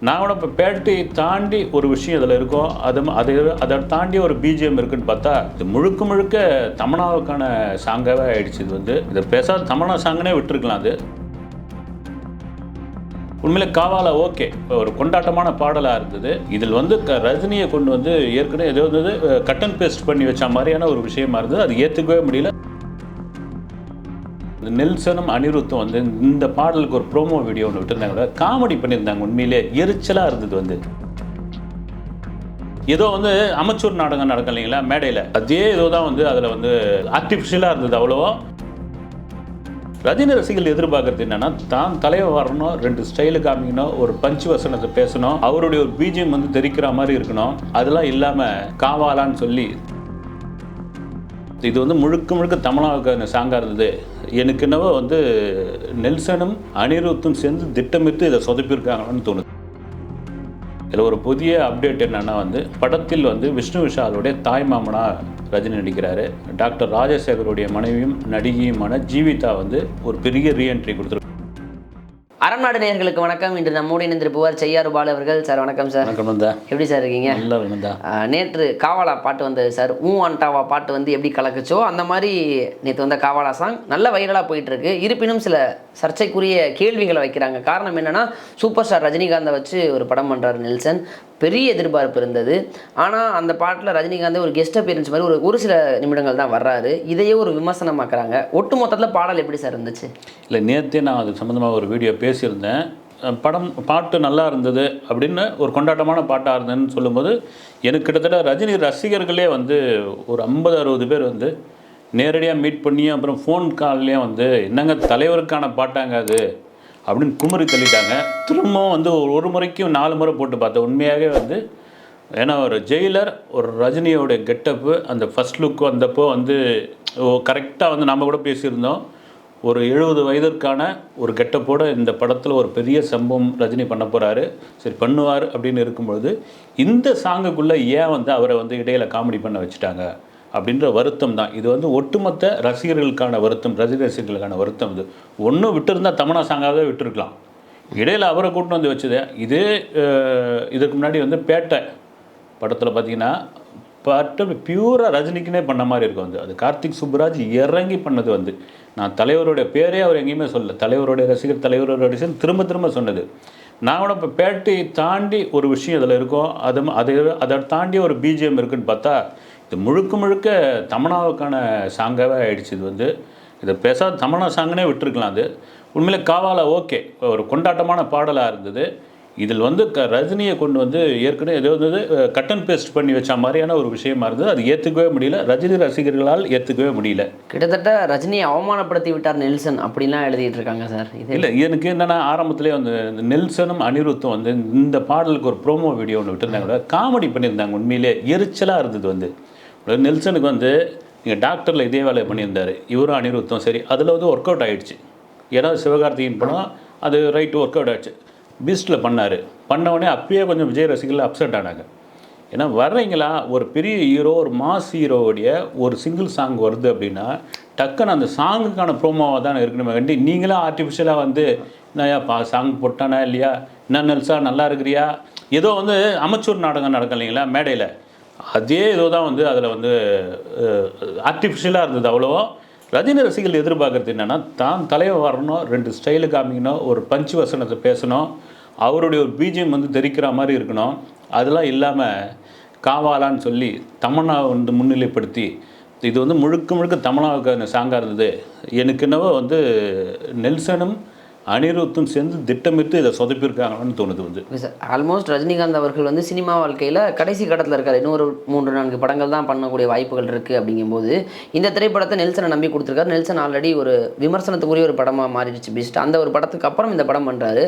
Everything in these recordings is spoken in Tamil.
நான் கூட இப்போ பேட்டையை தாண்டி ஒரு விஷயம் இதில் இருக்கும் அது அது அதை தாண்டி ஒரு பிஜிஎம் இருக்குன்னு பார்த்தா இது முழுக்க முழுக்க தமனாவுக்கான சாங்காகவே ஆயிடுச்சு. இது வந்து இதை பேசாத தமனா சாங்கனே விட்டுருக்கலாம் அது. உண்மையில காவால ஓகே. ஒரு கொண்டாட்டமான பாடலாக இருந்தது. இதில் வந்து க ரஜினியை கொண்டு வந்து ஏற்கனவே ஏதோ வந்து கட்டன் பேஸ்ட் பண்ணி வச்ச மாதிரியான ஒரு விஷயமா இருந்தது. அது ஏற்றுக்கவே முடியல. நெல்சனும் அனிருத்தும் வந்து இந்த பாடலுக்கு ஒரு ப்ரோமோ வீடியோ ஒன்று விட்டுருந்தாங்க காமெடி பண்ணியிருந்தாங்க உண்மையிலே. எரிச்சலாக இருந்தது வந்து. ஏதோ வந்து அமைச்சூர் நாடகம் நடக்கும் இல்லைங்களா? மேடையில். அதே ஏதோ தான் வந்து அதில் வந்து ஆர்டிஃபிஷியலாக இருந்தது அவ்வளோவா. ரஜினி ரசிகர்கள் எதிர்பார்க்கறது என்னன்னா தான் தலைவர் வரணும் ரெண்டு ஸ்டைலு காமிக்கணும் ஒரு பஞ்சு வசனத்தை பேசணும் அவருடைய ஒரு பீஜியம் வந்து தெரிக்கிற மாதிரி இருக்கணும் அதெல்லாம் இல்லாமல் காவாலான்னு சொல்லி இது வந்து முழுக்க முழுக்க தமிழாவுக்கு சாங்காக இருந்தது. எனக்கு என்னவோ வந்து நெல்சனும் அனிருத்தும் சேர்ந்து திட்டமிட்டு இதை சொதப்பியிருக்காங்கன்னு தோணுது. இதில் ஒரு புதிய அப்டேட் என்னன்னா வந்து படத்தில் வந்து விஷ்ணு விஷாலுடைய தாய் மாமனா ரஜினி நடிக்கிறாரு. டாக்டர் ராஜசேகருடைய மனைவியும் நடிகையுமான ஜீவிதா வந்து ஒரு பெரிய ரீஎன்ட்ரி கொடுத்துருக்காங்க. அறநாடு நேயர்களுக்கு வணக்கம். இன்று நம்மோடு இணைந்திருப்பவர் செய்யாறு பாலு அவர்கள். சார் வணக்கம் சார். வணக்கம் எப்படி சார் இருக்கீங்க? நேற்று காவாலா பாட்டு வந்தது சார். ஊ அண்டாவா பாட்டு வந்து எப்படி கலக்குச்சோ அந்த மாதிரி நேற்று வந்த காவாலா சாங் நல்ல வைரலாக போயிட்டு இருக்கு இருப்பினும் சில சர்ச்சைக்குரிய கேள்விகளை வைக்கிறாங்க. காரணம் என்னன்னா சூப்பர் ஸ்டார் ரஜினிகாந்தை வச்சு ஒரு படம் பண்ணுறாரு நெல்சன். பெரிய எதிர்பார்ப்பு இருந்தது. ஆனால் அந்த பாட்டில் ரஜினிகாந்த் ஒரு கெஸ்ட் அப்பியரன்ஸ் மாதிரி ஒரு ஒரு சில நிமிடங்கள் தான் வர்றாரு. இதையே ஒரு விமர்சனமாக்குறாங்க. ஒட்டு மொத்தத்தில் பாடல் எப்படி சார் இருந்துச்சு? இல்லை நேற்றே நான் அது சம்மந்தமாக ஒரு வீடியோ பேசியிருந்தேன். படம் பாட்டு நல்லா இருந்தது அப்படின்னு ஒரு கொண்டாட்டமான பாட்டாக இருந்ததுன்னு சொல்லும்போது எனக்கு கிட்டத்தட்ட ரஜினி ரசிகர்களே வந்து ஒரு ஐம்பது அறுபது பேர் வந்து நேரடியாக மீட் பண்ணி அப்புறம் ஃபோன் கால்லேயும் வந்து என்னங்க தலைவருக்கான பாட்டாங்க அது? அப்படின்னு குமரி தள்ளிட்டாங்க. திரும்பவும் வந்து ஒரு ஒரு முறைக்கும் நாலு முறை போட்டு பார்த்தேன். உண்மையாகவே வந்து ஏன்னா ஒரு ஜெயிலர் ஒரு ரஜினியோடைய கெட்டப்பு அந்த ஃபர்ஸ்ட் லுக் வந்தப்போ வந்து கரெக்டாக வந்து நம்ம கூட பேசியிருந்தோம். ஒரு எழுபது வயதிற்கான ஒரு கெட்டப்போட இந்த படத்தில் ஒரு பெரிய சம்பவம் ரஜினி பண்ண போகிறாரு சரி பண்ணுவார் அப்படின்னு இருக்கும்பொழுது இந்த சாங்குக்குள்ளே ஏன் வந்து அவரை வந்து இடையில காமெடி பண்ண வச்சுட்டாங்க? அப்படின்ற வருத்தம் தான். இது வந்து ஒட்டுமொத்த ரசிகர்களுக்கான வருத்தம் ரசிக ரசிகர்களுக்கான வருத்தம் இது. ஒன்றும் விட்டுருந்தா தமனா சாங்காகவே விட்டுருக்கலாம். இடையில் அவரை கூட்டிட்டு வந்து வச்சது. இதே இதுக்கு முன்னாடி வந்து பேட்டை படத்தில் பார்த்தீங்கன்னா பட்டு பியூராக ரஜினிக்குனே பண்ண மாதிரி இருக்கும் வந்து. அது கார்த்திக் சுப்புராஜ் இறங்கி பண்ணது வந்து. நான் தலைவருடைய பேரே அவர் எங்கேயுமே சொல்ல தலைவருடைய ரசிகர் தலைவருடைய ரசிகர் திரும்ப திரும்ப சொன்னது. நான் கூட இப்போ பேட்டையை தாண்டி ஒரு விஷயம் இதில் இருக்கும். அது அதை அதை தாண்டி ஒரு பிஜிஎம் இருக்குன்னு பார்த்தா இது முழுக்க முழுக்க தமனாவுக்கான சாங்காகவே ஆயிடுச்சு இது வந்து. இதை பேசாத தமனா சாங்குனே விட்டுருக்கலாம் அது. உண்மையிலே காவால ஓகே. ஒரு கொண்டாட்டமான பாடலாக இருந்தது. இதில் வந்து க ரஜினியை கொண்டு வந்து ஏற்கனவே ஏதோ வந்து கட் அண்ட் பேஸ்ட் பண்ணி வச்ச மாதிரியான ஒரு விஷயமா இருந்தது. அது ஏற்றுக்கவே முடியல. ரஜினி ரசிகர்களால் ஏற்றுக்கவே முடியல. கிட்டத்தட்ட ரஜினியை அவமானப்படுத்தி விட்டார் நெல்சன் அப்படிலாம் எழுதிட்டு இருக்காங்க சார். இது இல்லை எனக்கு என்னென்னா ஆரம்பத்திலே வந்து நெல்சனும் அனிருத்தும் வந்து இந்த பாடலுக்கு ஒரு ப்ரோமோ வீடியோ ஒன்று விட்டுருந்தாங்க காமெடி பண்ணியிருந்தாங்க உண்மையிலே. எரிச்சலாக இருந்தது வந்து. நெல்சனுக்கு வந்து நீங்கள் டாக்டரில் இதே வேலையை பண்ணியிருந்தார். இவரும் அனிருத்தும் சரி. அதில் வந்து ஒர்க் அவுட் ஆயிடுச்சு. ஏன்னா சிவகார்த்திகேயன் படம் அது ரைட்டு ஒர்க் அவுட் ஆயிடுச்சு பீஸ்டில் பண்ணார். பண்ண உடனே அப்பயே கொஞ்சம் விஜய் ரசிகர்கள் அப்செட் ஆனாங்க. ஏன்னா வர்றீங்களா? ஒரு பெரிய ஹீரோ ஒரு மாஸ் ஹீரோவுடைய ஒரு சிங்கிள் சாங் வருது அப்படின்னா டக்குன்னு அந்த சாங்குக்கான ப்ரோமோவாக தான் இருக்கணுமே கண்டி நீங்களாம் ஆர்டிஃபிஷியலாக வந்து என்னையா பா சாங் போட்டானா இல்லையா? என்ன நெல்சா நல்லா இருக்கிறியா? ஏதோ வந்து அமைச்சூர் நாடகம் நடக்கும் இல்லைங்களா மேடையில். அதே ஏதோ தான் வந்து அதில் வந்து ஆர்டிஃபிஷியலாக இருந்தது அவ்வளோவோ. ரஜினி ரசிகர்கள் எதிர்பார்க்குறது என்னென்னா தான் தலைவர் வரணும் ரெண்டு ஸ்டைலு காமிக்கணும் ஒரு பஞ்சு வசனத்தை பேசணும் அவருடைய ஒரு பீஜியம் வந்து தெரிக்கிற மாதிரி இருக்கணும். அதெல்லாம் இல்லாமல் காவாலான்னு சொல்லி தமன்னா வந்து முன்னிலைப்படுத்தி இது வந்து முழுக்க முழுக்க தமிழாவுக்கு சாங்காக இருந்தது. எனக்கு என்னவோ வந்து நெல்சனும் அனிருத்தும் சேர்ந்து திட்டமிட்டு இதை சொதப்பியிருக்காங்கன்னு தோணுது வந்து. சார் ஆல்மோஸ்ட் ரஜினிகாந்த் அவர்கள் வந்து சினிமா வாழ்க்கையில் கடைசி கட்டத்தில் இருக்கார். இன்னொரு மூன்று நான்கு படங்கள் தான் பண்ணக்கூடிய வாய்ப்புகள் இருக்குது அப்படிங்கும்போது இந்த திரைப்படத்தை நெல்சனை நம்பி கொடுத்துருக்காரு. நெல்சன் ஆல்ரெடி ஒரு விமர்சனத்துக்குரிய ஒரு படமாக மாறிடுச்சு. பீஸ்ட் அந்த ஒரு படத்துக்கு அப்புறம் இந்த படம் பண்ணுறாரு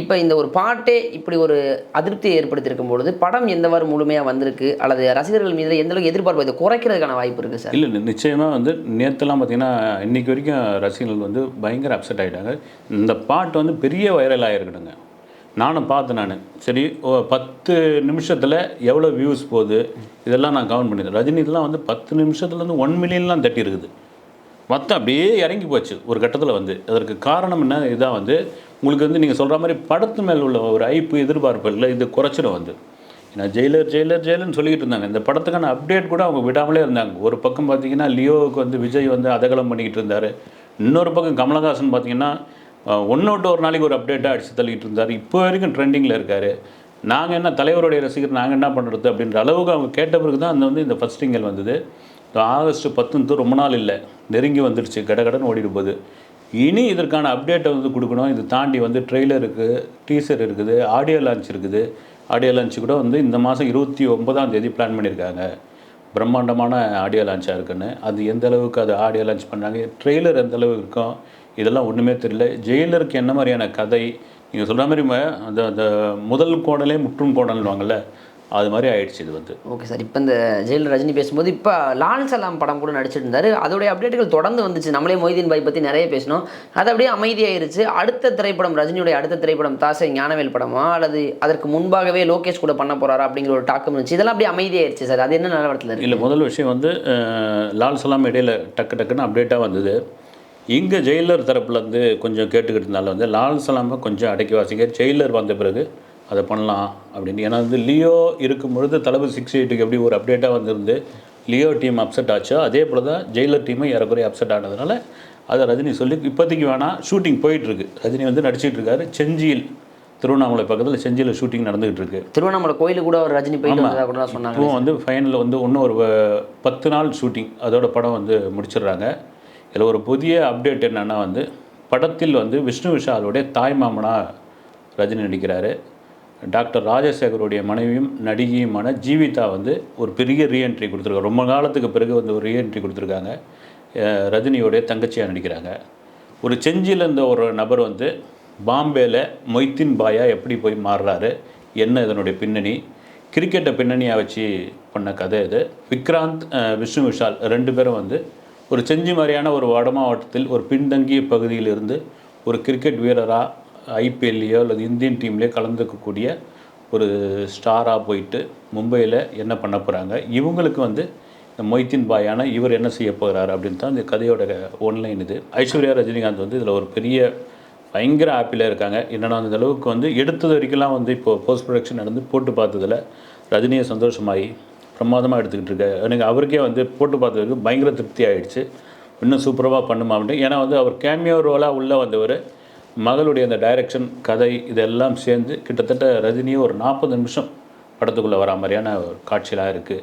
இப்போ இந்த ஒரு பாட்டே இப்படி ஒரு அதிருப்தியை ஏற்படுத்தியிருக்கும் பொழுது படம் எந்தவாறு முழுமையாக வந்திருக்கு? அல்லது ரசிகர்கள் மீது எந்த அளவுக்கு எதிர்பார்ப்பு? இதை குறைக்கிறதுக்கான வாய்ப்பு இருக்குது சார் இல்லை நிச்சயமாக வந்து நேற்றுலாம் பார்த்தீங்கன்னா இன்னைக்கு வரைக்கும் ரசிகர்கள் வந்து பயங்கர அப்செட் ஆகிட்டாங்க இந்த பாட்டு வந்து பெரிய வைரல் ஆகிருக்கணுங்க நானும் பார்த்தேன் நான். சரி ஓ, பத்து நிமிஷத்தில் எவ்வளோ வியூஸ் போகுது? இதெல்லாம் நான் கவுண்ட் பண்ணியிருந்தேன் ரஜினி இதெல்லாம் வந்து பத்து நிமிஷத்துலேருந்து ஒன் மில்லியன்லாம் தட்டி இருக்குது மொத்தம் அப்படியே இறங்கி போச்சு ஒரு கட்டத்தில் வந்து. அதற்கு காரணம் என்ன? இதான் வந்து உங்களுக்கு வந்து நீங்கள் சொல்கிற மாதிரி படத்து மேல் உள்ள ஒரு ஐப்பு எதிர்பார்ப்பு இல்லை இது குறைச்சிடும் வந்து. ஏன்னா ஜெயிலர் ஜெயிலர் ஜெயிலர்னு சொல்லிக்கிட்டு இருந்தாங்க. இந்த படத்துக்கான அப்டேட் கூட அவங்க விடாமலே இருந்தாங்க. ஒரு பக்கம் பார்த்தீங்கன்னா லியோவுக்கு வந்து விஜய் வந்து அதகலம் பண்ணிக்கிட்டு இருந்தார். இன்னொரு பக்கம் கமலஹாசன் பார்த்தீங்கன்னா ஒன்று விட்டு ஒரு நாளைக்கு ஒரு அப்டேட்டாக அடிச்சு தள்ளிக்கிட்டு இருந்தார். இப்போ வரைக்கும் ட்ரெண்டிங்கில் இருக்கார். நாங்கள் என்ன தலைவருடைய ரசிகர் நாங்கள் என்ன பண்ணுறது அப்படின்ற அளவுக்கு அவங்க கேட்ட பிறகு தான் அந்த வந்து இந்த ஃபஸ்ட் சிங்கல் வந்தது. ஆகஸ்ட் பத்துன்றது ரொம்ப நாள் இல்லை. நெருங்கி வந்துடுச்சு கடகடன்னு ஓடிட்டு போகுது. இனி இதற்கான அப்டேட்டை வந்து கொடுக்கணும். இது தாண்டி வந்து ட்ரெய்லர் இருக்குது டீசர் இருக்குது ஆடியோ லான்ச் இருக்குது. ஆடியோ லான்ச் கூட வந்து இந்த மாதம் இருபத்தி ஒன்பதாம் தேதி பிளான் பண்ணியிருக்காங்க. பிரம்மாண்டமான ஆடியோ லான்ச்சாக இருக்குன்னு. அது எந்த அளவுக்கு அது ஆடியோ லான்ச் பண்ணாங்க ட்ரெய்லர் எந்த அளவுக்கு இருக்கும்? இதெல்லாம் ஒன்றுமே தெரியல. ஜெயிலருக்கு என்ன மாதிரியான கதை? நீங்கள் சொல்கிற மாதிரி அந்த அந்த முதல் கோடலே முற்றும் கோடல்வாங்கல்ல அது மாதிரி ஆயிடுச்சு இது வந்து. ஓகே சார் இப்போ இந்த ஜெயில் ரஜினி பேசும்போது இப்போ லால் சலாம் படம் கூட நடிச்சிட்டு இருந்தாரு அதோடைய அப்டேட்டுகள் தொடர்ந்து வந்துச்சு. நம்மளே மொய்தீன் பாய் பற்றி நிறைய பேசினோம். அது அப்படியே அமைதியாயிருச்சு. அடுத்த திரைப்படம் ரஜினியுடைய அடுத்த திரைப்படம் தாசை ஞானவேல் படமா? அல்லது அதற்கு முன்பாகவே லோகேஷ் கூட பண்ண போறாரா? அப்படிங்கிற ஒரு டாக்கம் இருந்துச்சு இதெல்லாம் அப்படியே அமைதியாயிருச்சு சார். அது என்ன நிலவரத்தில் இருக்கு? இல்லை முதல் விஷயம் வந்து லால் சலாம் இடையில டக்கு டக்குன்னு அப்டேட்டாக வந்தது. இங்கே ஜெயிலர் தரப்புலேருந்து கொஞ்சம் கேட்டுக்கிட்டு இருந்தாலும் வந்து லால் சலாமை கொஞ்சம் அடக்கி வாசிங்க. ஜெயிலர் வந்த பிறகு அதை பண்ணலாம் அப்படின்னு. ஏன்னா வந்து லியோ இருக்கும் பொழுது தளபதி சிக்ஸ் எயிட்டுக்கு எப்படி ஒரு அப்டேட்டாக வந்திருந்து லியோ டீம் அப்செட் ஆச்சோ அதே போல் தான் ஜெயிலர் டீமும் ஏறக்குறைய அப்செட் ஆனதுனால அதை ரஜினி சொல்லி இப்போதைக்கு வேணாம் ஷூட்டிங் போயிட்டுருக்கு. ரஜினி வந்து நடிச்சிட்டு இருக்காரு. செஞ்சியில் திருவண்ணாமலை பக்கத்தில் செஞ்சியில் ஷூட்டிங் நடந்துகிட்டு இருக்கு. திருவண்ணாமலை கோயிலுக்கு கூட ஒரு ரஜினி போயிட்டு கூட சொன்னாங்க இப்போ வந்து ஃபைனலில் வந்து இன்னும் ஒரு பத்து நாள் ஷூட்டிங் அதோட படம் வந்து முடிச்சிடுறாங்க. இதில் ஒரு புதிய அப்டேட் என்னென்னா வந்து படத்தில் வந்து விஷ்ணு விஷாலுடைய தாய் மாமனாக ரஜினி நடிக்கிறாரு. டாக்டர் ராஜசேகருடைய மனைவியும் நடிகையுமான ஜீவிதா வந்து ஒரு பெரிய ரீஎன்ட்ரி கொடுத்துருக்காங்க. ரொம்ப காலத்துக்கு பிறகு வந்து ஒரு ரீஎன்ட்ரி கொடுத்துருக்காங்க. ரஜினியோடைய தங்கச்சியாக நடிக்கிறாங்க. ஒரு செஞ்சியில் இருந்த ஒரு நபர் வந்து பாம்பேல மொய்தீன் பாயா எப்படி போய் மாறுறாரு? என்ன இதனுடைய பின்னணி? கிரிக்கெட்டை பின்னணியாக வச்சு பண்ண கதை இது. விக்ராந்த் விஷ்ணு விஷால் ரெண்டு பேரும் வந்து ஒரு செஞ்சி மாதிரியான ஒரு வட மாவட்டத்தில் ஒரு பின்தங்கிய பகுதியில் இருந்து ஒரு கிரிக்கெட் வீரராக ஐபிஎல்லையோ அல்லது இந்தியன் டீம்லேயோ கலந்துக்கக்கூடிய ஒரு ஸ்டாராக போயிட்டு மும்பையில் என்ன பண்ண போகிறாங்க இவங்களுக்கு வந்து இந்த மொய்தீன் பாயான இவர் என்ன செய்ய போகிறார் அப்படின்னு தான் இந்த கதையோட ஒன்லைன் இது. ஐஸ்வர்யா ரஜினிகாந்த் வந்து இதில் ஒரு பெரிய பயங்கர ஹாப்பியில் இருக்காங்க. என்னென்னா அந்த அளவுக்கு வந்து எடுத்தது வரைக்கும்லாம் வந்து இப்போ போஸ்ட் ப்ரொடக்ஷன் நடந்து போட்டு பார்த்ததில் ரஜினியை சந்தோஷமாகி பிரமாதமாக எடுத்துக்கிட்டு இருக்காரு எனக்கு அவருக்கே வந்து போட்டு பார்த்ததுக்கு பயங்கர திருப்தி ஆகிடுச்சு இன்னும் சூப்பராக பண்ணுமா அப்படின்ட்டு. ஏன்னா வந்து அவர் கேமியோ ரோலாக உள்ளே வந்தவர் மகளுடைய அந்த டைரக்ஷன் கதை இதெல்லாம் சேர்ந்து கிட்டத்தட்ட ரஜினியே ஒரு நாற்பது நிமிஷம் படத்துக்குள்ளே வரா மாதிரியான ஒரு காட்சியெலாம் இருக்குது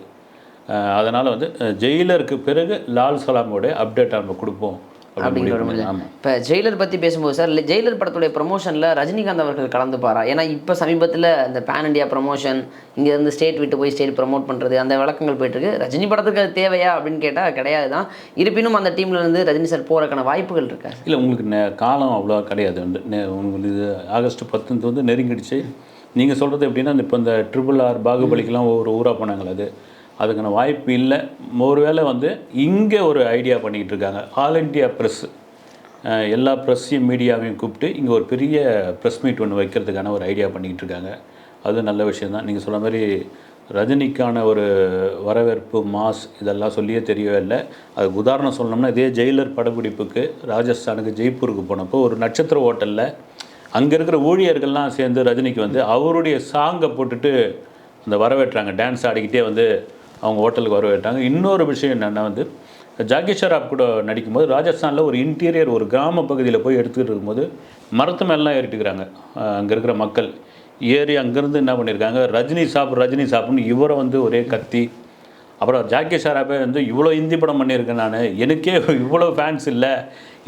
அதனால் வந்து ஜெயிலருக்கு பிறகு லால் சலாமோடைய அப்டேட் நம்ம கொடுப்போம். அப்படின்னு இப்போ ஜெயிலர் பற்றி பேசும்போது சார் ஜெயிலர் படத்துடைய ப்ரமோஷனில் ரஜினிகாந்த் அவர்கள் கலந்துப்பாரா ஏன்னா இப்போ சமீபத்தில் இந்த பேன் இண்டியா ப்ரமோஷன் இங்கேருந்து ஸ்டேட் விட்டு போய் ஸ்டேட் ப்ரமோட் பண்ணுறது அந்த வழக்கங்கள் போயிட்டுருக்கு. ரஜினி படத்துக்கு அது தேவையா அப்படின்னு கேட்டால் கிடையாது தான் இருப்பினும் அந்த டீம்ல இருந்து ரஜினி சார் போகிறக்கான வாய்ப்புகள் இருக்கா? இல்லை உங்களுக்கு நே காலம் அவ்வளோ கிடையாது. உங்களுக்கு இது ஆகஸ்ட் பத்து வந்து நெருங்கிடுச்சு. நீங்கள் சொல்கிறது எப்படின்னா இப்போ இந்த ட்ரிபிள் ஆர் பாகுபலிக்கெல்லாம் ஒவ்வொரு ஊராக போனாங்களே அது அதுக்கான வாய்ப்பு இல்லை. ஒருவேளை வந்து இங்கே ஒரு ஐடியா பண்ணிக்கிட்டு இருக்காங்க ஆல் இண்டியா ப்ரெஸ் எல்லா ப்ரெஸ்ஸையும் மீடியாவையும் கூப்பிட்டு இங்கே ஒரு பெரிய ப்ரெஸ் மீட் ஒன்று வைக்கிறதுக்கான ஒரு ஐடியா பண்ணிக்கிட்டு இருக்காங்க அது நல்ல விஷயந்தான் நீங்கள் சொல்ல மாதிரி ரஜினிக்கான ஒரு வரவேற்பு மாஸ் இதெல்லாம் சொல்லியே தெரியவே இல்லை. அதுக்கு உதாரணம் சொல்லணும்னா இதே ஜெயிலர் படப்பிடிப்புக்கு ராஜஸ்தானுக்கு ஜெய்ப்பூருக்கு போனப்போ ஒரு நட்சத்திர ஹோட்டலில் அங்கே இருக்கிற ஊழியர்கள்லாம் சேர்ந்து ரஜினிக்கு வந்து அவருடைய சாங்கை போட்டுட்டு அந்த வரவேற்றாங்க. டான்ஸ் ஆடிக்கிட்டே வந்து அவங்க ஹோட்டலுக்கு வரவேற்றாங்க இன்னொரு விஷயம் என்னென்னா வந்து ஜாக்கி ஷராப் கூட நடிக்கும்போது ராஜஸ்தானில் ஒரு இன்டீரியர் ஒரு கிராம பகுதியில் போய் எடுத்துக்கிட்டு இருக்கும்போது மரத்து மேலாம் ஏறிட்டுக்கிறாங்க அங்கே இருக்கிற மக்கள். ஏறி அங்கேருந்து என்ன பண்ணியிருக்காங்க ரஜினி சாப் ரஜினி சாப்னு இவரை வந்து ஒரே கத்தி. அப்புறம் ஜாக்கி ஷாராப்பே வந்து இவ்வளோ ஹிந்தி படம் பண்ணியிருக்கேன் நான். எனக்கே இவ்வளோ ஃபேன்ஸ் இல்லை.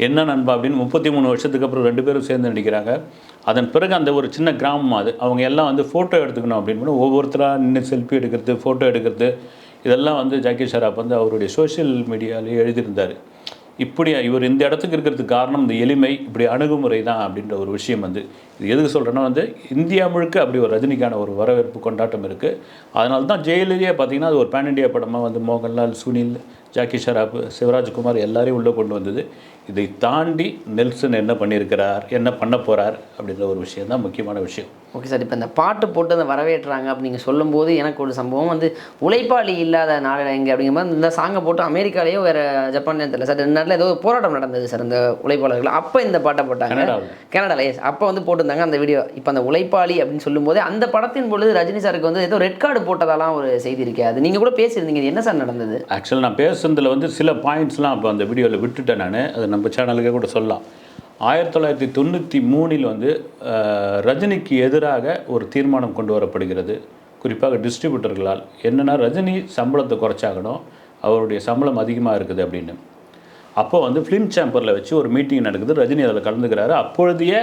என்ன நண்பா அப்படின்னு முப்பத்தி மூணு வருஷத்துக்கு அப்புறம் ரெண்டு பேரும் சேர்ந்து நடிக்கிறாங்க. அதன் பிறகு அந்த ஒரு சின்ன கிராமம் அது. அவங்க எல்லாம் வந்து ஃபோட்டோ எடுத்துக்கணும் அப்படின்னு ஒவ்வொருத்தராக நின்று செல்ஃபி எடுக்கிறது ஃபோட்டோ எடுக்கிறது. இதெல்லாம் வந்து ஜாக்கி ஷராப் வந்து அவருடைய சோஷியல் மீடியாவிலே எழுதியிருந்தார். இப்படி இவர் இந்த இடத்துக்கு இருக்கிறதுக்கு காரணம் இந்த எளிமை இப்படி அணுகுமுறை தான் அப்படின்ற ஒரு விஷயம் வந்து இது எதுக்கு சொல்கிறேன்னா வந்து இந்தியா முழுக்க அப்படி ஒரு ரஜினிக்கான ஒரு வரவேற்பு கொண்டாட்டம் இருக்குது அதனால தான் ஜெயிலிலேயே பார்த்திங்கன்னா அது ஒரு பேன் இண்டியா படமாக வந்து மோகன்லால் சுனில் ஜாக்கி ஷராப் சிவராஜ்குமார் எல்லாரையும் உள்ளே கொண்டு வந்தது. இதை தாண்டி நெல்சன் என்ன பண்ணியிருக்கிறார் என்ன பண்ண போகிறார் அப்படின்ற ஒரு விஷயம் தான் முக்கியமான விஷயம். ஓகே சார் இப்போ இந்த பாட்டு போட்டு அந்த வரவேற்றாங்க அப்படி நீங்கள் சொல்லும்போது எனக்கு ஒரு சம்பவம் வந்து உழைப்பாளி இல்லாத நாடு எங்கே அப்படிங்கிற மாதிரி இந்த சாங்கை போட்டு அமெரிக்காலேயோ வேறு ஜப்பான்லேயும் தெரியல. சார் ரெண்டு நாட்டில் ஏதோ போராட்டம் நடந்தது சார் இந்த உழைப்பாளர்கள். அப்போ இந்த பாட்டை போட்டாங்க. கனடாவில். எஸ் அப்போ வந்து போட்டிருந்தாங்க அந்த வீடியோ இப்போ அந்த உழைப்பாளி அப்படின்னு சொல்லும்போது அந்த படத்தின் பொழுது ரஜினி சாருக்கு வந்து ஏதோ ரெட் கார்டு போட்டதாலாம் ஒரு செய்தி இருக்கே. அது நீங்கள் கூட பேசியிருந்தீங்க. என்ன சார் நடந்தது? ஆக்சுவலாக நான் பேசுனதில் வந்து சில பாயிண்ட்ஸ்லாம் அப்போ அந்த வீடியோவில் விட்டுட்டேன் நான். அது நம்ம சேனலுக்கே கூட சொல்லலாம். ஆயிரத்தி தொள்ளாயிரத்தி தொண்ணூற்றி மூணில் வந்து ரஜினிக்கு எதிராக ஒரு தீர்மானம் கொண்டு வரப்படுகிறது. குறிப்பாக டிஸ்ட்ரிபியூட்டர்களால். என்னென்னா ரஜினி சம்பளத்தை குறைச்சாகணும். அவருடைய சம்பளம் அதிகமாக இருக்குது அப்படின்னு. அப்போ வந்து ஃபிலிம் சேம்பரில் வச்சு ஒரு மீட்டிங் நடக்குது. ரஜினி அதில் கலந்துக்கிறாரு. அப்பொழுதைய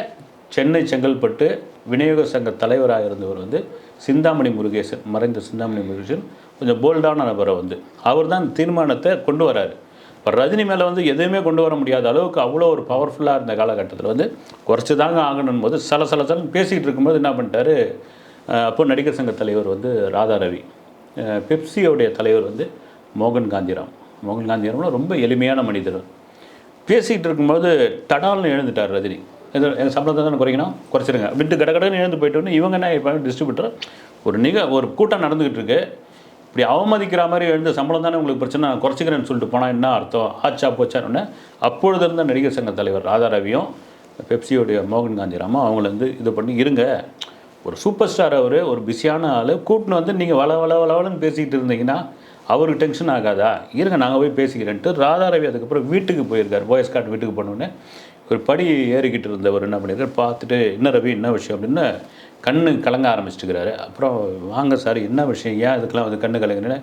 சென்னை செங்கல்பட்டு விநியோக சங்க தலைவராக இருந்தவர் வந்து சிந்தாமணி முருகேசன் மறைந்த சிந்தாமணி முருகேசன் கொஞ்சம் போல்டான நபரை வந்து. அவர் தான் தீர்மானத்தை கொண்டு வராரு. இப்போ ரஜினி மேலே வந்து எதுவுமே கொண்டு வர முடியாத அளவுக்கு அவ்வளோ ஒரு பவர்ஃபுல்லாக இருந்த காலகட்டத்தில் வந்து குறைச்சி தாங்க ஆகணும் போது சில சில சில பேசிக்கிட்டு இருக்கும்போது என்ன பண்ணிட்டாரு அப்போ நடிகர் சங்க தலைவர் வந்து ராதா ரவி பெப்சியோடைய தலைவர் வந்து மோகன் காந்திராம். மோகன் காந்திராம்லாம் ரொம்ப எளிமையான மனிதர். பேசிக்கிட்டு இருக்கும்போது தடால்னு எழுந்துட்டார் ரஜினி. இது எங்கள் சம்பளத்தை தானே குறைக்கணும்? குறைச்சிருங்க. அப்படின்ட்டு கட கடன்னு எழுந்து போயிட்டோன்னு இவங்க என்ன இப்போ டிஸ்ட்ரிபியூட்டர் ஒரு நிக ஒரு கூட்டம் நடந்துக்கிட்டு இருக்கு. இப்படி அவமதிக்கிற மாதிரி எழுந்த சம்பளம் தானே உங்களுக்கு பிரச்சனை? நான் குறைச்சிக்கிறேன்னு சொல்லிட்டு போனால் என்ன அர்த்தம்? ஆச்சா போச்சான்னு. அப்பொழுது இருந்த நடிகர் சங்க தலைவர் ராதா ரவியும் பெப்சியோடைய மோகன் காந்திராமும் அவங்கள வந்து இது பண்ணி இருங்க ஒரு சூப்பர் ஸ்டார் அவர் ஒரு பிஸியான ஆள் கூட்டின்னு வந்து நீங்கள் வள வள வளவலன்னு பேசிக்கிட்டு இருந்தீங்கன்னா அவருக்கு டென்ஷன் ஆகாதா? இருங்க நாங்கள் போய் பேசிக்கிறேன்ட்டு. ராதா ரவி அதுக்கப்புறம் வீட்டுக்கு போயிருக்கார் போயஸ்கார்டு வீட்டுக்கு போனோடனே ஒரு படி ஏறிக்கிட்டு இருந்தவர் என்ன பண்ணியிருக்காரு? பார்த்துட்டு என்ன ரவி என்ன விஷயம்? அப்படின்னு கண்ணு கலங்க ஆரம்பிச்சிட்டுக்கிறாரு அப்புறம் வாங்க சார் என்ன விஷயம்? ஏன் இதுக்கெல்லாம் வந்து கண்ணு கலங்குறேன்னு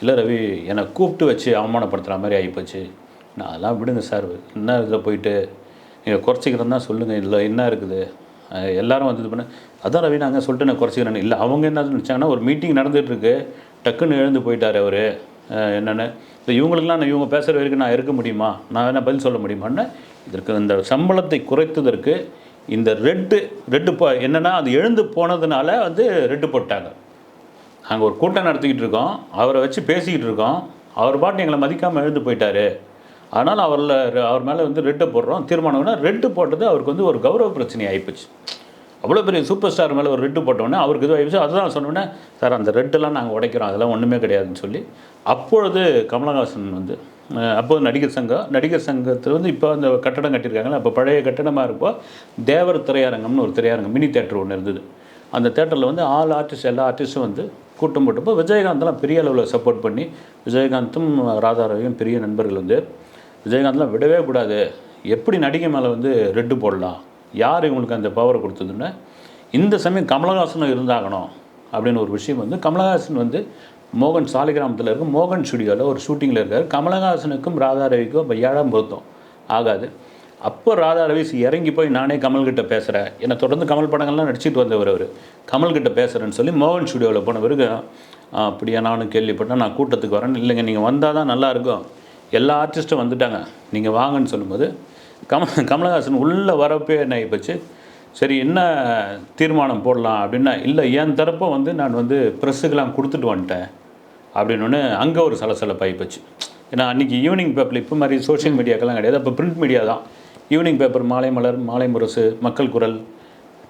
இல்லை ரவி என்னை கூப்பிட்டு வச்சு அவமானப்படுத்துகிற மாதிரி ஆகிப்போச்சு. நான் அதெல்லாம் விடுங்க சார். என்ன இதில் போயிட்டு? நீங்கள் குறைச்சிக்கிறேன் தான் சொல்லுங்கள் இல்லை என்ன இருக்குது? எல்லாரும் வந்து இது பண்ண அதான் ரவி நாங்கள் சொல்லிட்டு நான் குறைச்சிக்கிறேன் இல்லை அவங்க என்ன நினச்சாங்கன்னா ஒரு மீட்டிங் நடந்துகிட்ருக்கு டக்குன்னு எழுந்து போயிட்டார் அவர். என்னென்னு? இல்லை இவங்களுக்குலாம் நான் இவங்க பேசுகிற வரைக்கும் நான் இருக்க முடியுமா? நான் வேணால் பதில் சொல்ல முடியுமான்னு இதற்கு இந்த சம்பளத்தை குறைத்ததற்கு இந்த ரெட்டு ரெட்டு போ என்னென்னா அது எழுந்து போனதுனால வந்து ரெட்டு போட்டாங்க. நாங்கள் ஒரு கூட்டம் நடத்திக்கிட்டு இருக்கோம். அவரை வச்சு பேசிக்கிட்டு இருக்கோம். அவர் பாட்டு எங்களை மதிக்காமல் எழுந்து போயிட்டாரு. அதனால் அவரில் அவர் மேலே வந்து ரெட்டை போடுறோம். தீர்மானம்னா ரெட்டு போட்டது அவருக்கு வந்து ஒரு கௌரவ பிரச்சனை ஆகிப்போச்சு அவ்வளோ பெரிய சூப்பர் ஸ்டார் மேலே ஒரு ரெட்டு போட்டோன்னே அவருக்கு இது ஆகிடுச்சு அதுதான் சொன்னோன்னே சார் அந்த ரெட்டெல்லாம் நாங்கள் உடைக்கிறோம். அதெல்லாம் ஒன்றுமே கிடையாதுன்னு சொல்லி. அப்பொழுது கமலஹாசன் வந்து அப்போது நடிகர் சங்கம் நடிகர் சங்கத்தில் வந்து இப்போ அந்த கட்டடம் கட்டியிருக்காங்களே அப்போ பழைய கட்டடமாக இருப்போ தேவர் திரையரங்கம்னு ஒரு திரையரங்கம் மினி தேட்டர் ஒன்று இருந்தது. அந்த தேட்டரில் வந்து ஆல் ஆர்டிஸ்ட் எல்லா ஆர்டிஸ்ட்டும் வந்து கூட்டம் போட்டப்போ விஜயகாந்த்லாம் பெரிய அளவில் சப்போர்ட் பண்ணி விஜயகாந்தும் ராதாரவியும் பெரிய நண்பர்கள் வந்து விஜயகாந்த்லாம் விடவே கூடாது. எப்படி நடிகை மேலே வந்து ரெட்டு போடலாம்? யார் இவங்களுக்கு அந்த பவரை கொடுத்ததுன்னு? இந்த சமயம் கமலஹாசனும் இருந்தாகணும் அப்படின்னு ஒரு விஷயம் வந்து கமலஹாசன் வந்து மோகன் சாலிகிராமத்தில் இருக்க மோகன் ஸ்டுடியோவில் ஒரு ஷூட்டிங்கில் இருக்கார். கமலஹாசனுக்கும் ராதாரவிக்கும் இப்போ ஏழாம் பொருத்தம். ஆகாது. அப்போ ராதா ரவி இறங்கி போய் நானே கமல்கிட்ட பேசுகிறேன் என்னை தொடர்ந்து கமல் படங்கள்லாம் நடிச்சிட்டு வந்தவர் அவர். கமல்கிட்ட பேசுகிறேன்னு சொல்லி மோகன் ஸ்டுடியோவில் போன பிறகு அப்படியா நானும் கேள்விப்பட்டேன். நான் கூட்டத்துக்கு வரேன். இல்லைங்க நீங்கள் வந்தால் தான் நல்லாயிருக்கும் எல்லா ஆர்டிஸ்ட்டும் வந்துட்டாங்க. நீங்கள் வாங்கன்னு சொல்லும்போது கம கமலஹாசன் உள்ளே வரப்பே என்ன ஆகிப்போச்சு சரி என்ன தீர்மானம் போடலாம் அப்படின்னா இல்லை என் தரப்பை வந்து நான் வந்து ப்ரெஸ்ஸுக்கெல்லாம் கொடுத்துட்டு வந்துட்டேன். அப்படின்னு அங்கே ஒரு சலசலப்பாகி போச்சு. ஏன்னா அன்றைக்கி ஈவினிங் பேப்பரில் இப்போ மாதிரி சோஷியல் மீடியாக்கெல்லாம் கிடையாது. அப்போ பிரிண்ட் மீடியா தான். ஈவினிங் பேப்பர் மாலை மலர் மாலை முரசு மக்கள் குரல்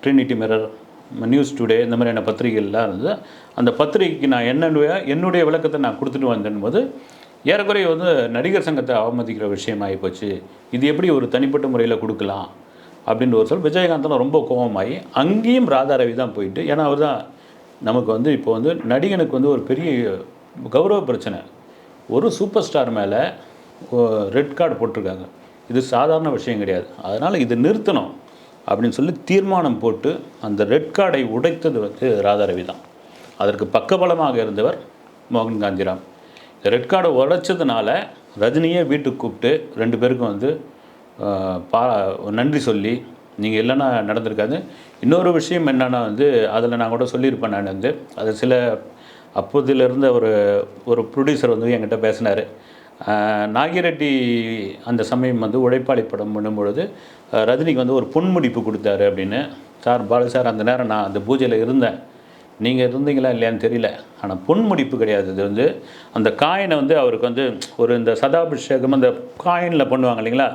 ட்ரினிட்டி மிரர் நியூஸ் டுடே இந்த மாதிரியான பத்திரிகைகள்லாம் இருந்தது. அந்த பத்திரிகைக்கு நான் என்னுடைய என்னுடைய விளக்கத்தை நான் கொடுத்துட்டு வந்தேன் போது ஏறக்குறைய வந்து நடிகர் சங்கத்தை அவமதிக்கிற விஷயமாகி போச்சு. இது எப்படி ஒரு தனிப்பட்ட முறையில் கொடுக்கலாம்? அப்படின்ற ஒரு சொல் விஜயகாந்தெல்லாம் ரொம்ப கோபமாகி அங்கேயும் ராதாரவி தான் போயிட்டு ஏன்னா அவர் தான் நமக்கு வந்து இப்போ வந்து நடிகனுக்கு வந்து ஒரு பெரிய கௌரவ பிரச்சனை. ஒரு சூப்பர் ஸ்டார் மேலே ரெட் கார்டு போட்டிருக்காங்க. இது சாதாரண விஷயம் கிடையாது. அதனால் இது நிறுத்தணும் அப்படின்னு சொல்லி தீர்மானம் போட்டு அந்த ரெட் கார்டை உடைத்தது வந்து ராதாரவி தான். அதற்கு பக்கபலமாக இருந்தவர் மோகன் காந்திராம். இந்த ரெட் கார்டை உடைச்சதுனால ரஜினியே வீட்டுக்கு கூப்பிட்டு ரெண்டு பேருக்கும் வந்து பா நன்றி சொல்லி நீங்கள் இல்லைன்னா நடந்திருக்காது. இன்னொரு விஷயம் என்னென்னா வந்து அதில் நான் கூட சொல்லியிருப்பேன் நான் வந்து அது சில அப்போதில் இருந்த ஒரு ஒரு ப்ரொடியூசர் வந்து என்கிட்ட பேசினார். நாகிரெட்டி அந்த சமயம் வந்து உழைப்பாளி படம் பண்ணும்பொழுது ரஜினிக்கு வந்து ஒரு பொன்முடிப்பு கொடுத்தாரு அப்படின்னு. சார் பாலு சார் அந்த நேரம் நான் அந்த பூஜையில் இருந்தேன். நீங்கள் இருந்தீங்களா இல்லையான்னு தெரியல. ஆனால் பொன்முடிப்பு கிடையாது. இது வந்து அந்த காயினை வந்து அவருக்கு வந்து ஒரு இந்த சதாபிஷேகம் அந்த காயினில் பண்ணுவாங்க இல்லைங்களா?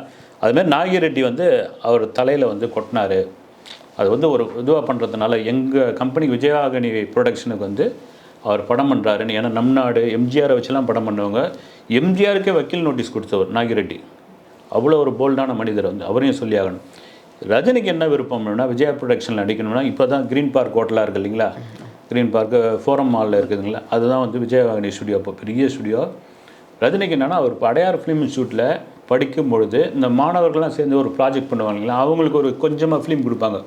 அதுமாரி நாகிரெட்டி வந்து அவர் தலையில் வந்து கொட்டினாரு. அது வந்து ஒரு இதுவாக பண்ணுறதுனால எங்கள் கம்பெனி விஜயாகனி ப்ரொடக்ஷனுக்கு வந்து அவர் படம் பண்ணுறாருன்னு ஏன்னா நம் நாடு எம்ஜிஆரை வச்சுலாம் படம் பண்ணுவாங்க எம்ஜிஆருக்கே வக்கீல் நோட்டீஸ் கொடுத்தவர் நாகிரெட்டி. அவ்வளோ ஒரு போல்டான மனிதர் வந்து அவரையும் சொல்லி ஆகணும். ரஜினிக்கு என்ன விருப்பம்னா விஜயா ப்ரொடக்ஷனில் நடிக்கணும்னா இப்போ தான் க்ரீன் பார்க் ஹோட்டலாக இருக்குது இல்லைங்களா? க்ரீன் பார்க்கு ஃபோரம் மாலில் இருக்குதுங்களா அதுதான் வந்து விஜயவாகினி ஸ்டுடியோ இப்போ பெரிய ஸ்டுடியோ ரஜினிக்கு என்னென்னா அவர் அடையார் ஃபிலிம் இன்ஸ்டியூட்டில் படிக்கும் பொழுது இந்த மாணவர்கள்லாம் சேர்ந்து ஒரு ப்ராஜெக்ட் பண்ணுவாங்களா அவங்களுக்கு ஒரு கொஞ்சமாக ஃபிலிம் கொடுப்பாங்க.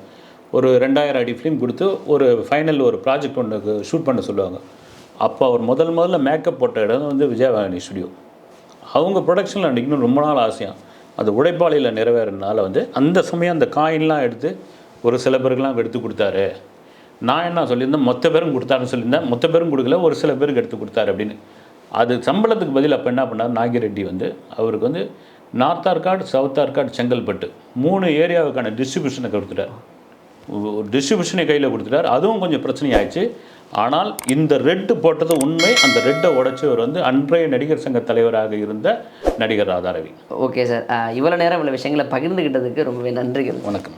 ஒரு ரெண்டாயிரம் அடி ஃபிலிம் கொடுத்து ஒரு ஃபைனல் ஒரு ப்ராஜெக்ட் ஒன்று ஷூட் பண்ண சொல்லுவாங்க. அப்போ அவர் முதல் முதல்ல மேக்கப் போட்ட இடம் வந்து விஜயவாகினி ஸ்டுடியோ அவங்க ப்ரொடக்ஷனில் நடிக்கணும் ரொம்ப நாள் ஆசையாக அது உழைப்பாளியில் நிறைவேறனால வந்து அந்த சமயம் அந்த காயின்லாம் எடுத்து ஒரு சில பேருக்குலாம் எடுத்து கொடுத்தாரு. நான் என்ன சொல்லியிருந்தேன்? மொத்த பேரும் கொடுத்தாருன்னு சொல்லியிருந்தேன். மொத்த பேரும் கொடுக்கல ஒரு சில பேருக்கு எடுத்து கொடுத்தாரு அப்படின்னு. அது சம்பளத்துக்கு பதில் அப்போ என்ன பண்ணார்? நாகிரெட்டி வந்து அவருக்கு வந்து நார்த் ஆர்காட் சவுத் ஆர்காட் செங்கல்பட்டு மூணு ஏரியாவுக்கான டிஸ்ட்ரிபியூஷனை கொடுத்துட்டார். ஒரு டிஸ்ட்ரிபியூஷனை கையில் கொடுத்துட்டார். அதுவும் கொஞ்சம் பிரச்சனை ஆயிடுச்சு ஆனால் இந்த ரெட்டு போட்டது உண்மை. அந்த ரெட்டை உடைச்சவர் வந்து அன்றைய நடிகர் சங்க தலைவராக இருந்த நடிகர் ராதாரவி. Okay sir. இவ்வளோ நேரம் இவ்வளோ விஷயங்களை பகிர்ந்துக்கிட்டதுக்கு ரொம்பவே நன்றிகள். வணக்கம்.